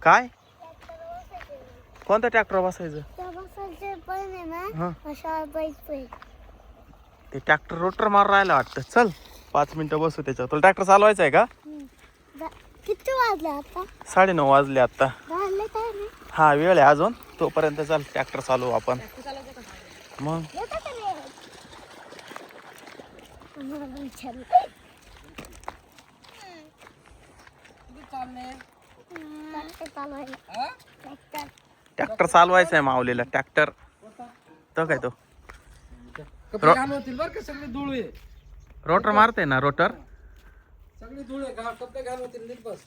काय? कोणता ट्रॅक्टर बसायचं? हा. ते ट्रॅक्टर रोटर मार राहिला वाटतं. चल पाच मिनिटं बसू त्याच्यावर. तुला ट्रॅक्टर चालवायचा आहे का? किती वाजले आता? साडेनऊ वाजले आता. झाले काय नाही? हा वेळ आहे अजून. तोपर्यंत चल ट्रॅक्टर चालवू आपण. मग? येतं का नाही आम्हाला विचारलं ट्रॅक्टर चालवायला ट्रॅक्टर ट्रॅक्टर चालवायचा आहे माऊलीला ट्रॅक्टर. तो काय तो? कपडे घाण होतील बरं का सगळे धूळ. आहे रोटर मारते ना रोटर? सगळे धूळ आहे घा- कपडे घाण होतील नीट बस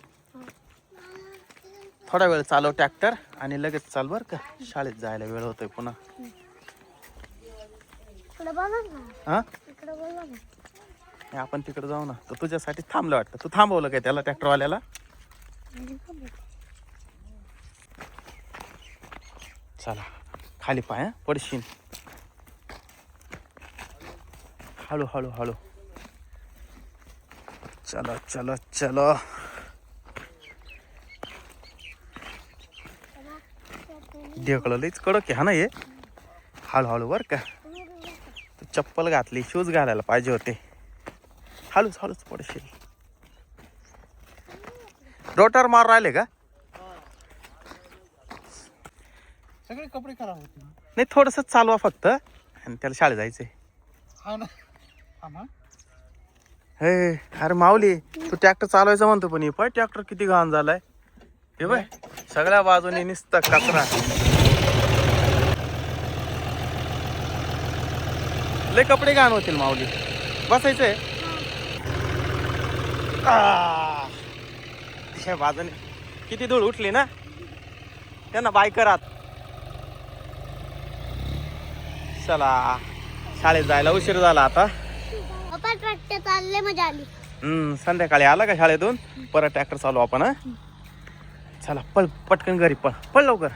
थोडा वेळ चालव ट्रॅक्टर आणि लगेच चाल बर का. शाळेत जायला वेळ होतोय पुन्हा. इकडे बोला ना. हा? इकडे बोला ना. हे आपण तिकडे जाऊ ना. तर तुझ्यासाठी थांबलं वाटतं. तू थांबवलं काय त्याला ट्रॅक्टरवाल्याला? चला खाली पाय पडशील. हळू हळू हळू. चला चला चला. ढेकळं लईच कडक हा ना हे? हळूहळू बर का? तू चप्पल घातली शूज घालायला पाहिजे होते. हळूच हळूच पडशील. रोटर मार राहिले का? सगळे कपडे खराब होतील नाही थोडस चालवा फक्त. आणि त्याला शाळेत जायचंय. हा ना. हा ना हे अरे माऊली तू ट्रॅक्टर चालवायचं म्हणतो पण हे पाय ट्रॅक्टर किती घाण झालाय. हे बाय सगळ्या बाजूने निसतं कचरा. लय कपडे घाण होतील माऊली. बसायचंय. आ. त्या बाजूने. किती धूळ उठली ना? त्यांना बाय करात चला शाळेत जायला उशीर झाला आता. पप्पा ट्रॅक्टर चालले मजा आली. हम्म संध्याकाळी आला का शाळेतून? परत ट्रॅक्टर चालू आपण हा? चला पळ पटकन घरी पळ. पळ लवकर.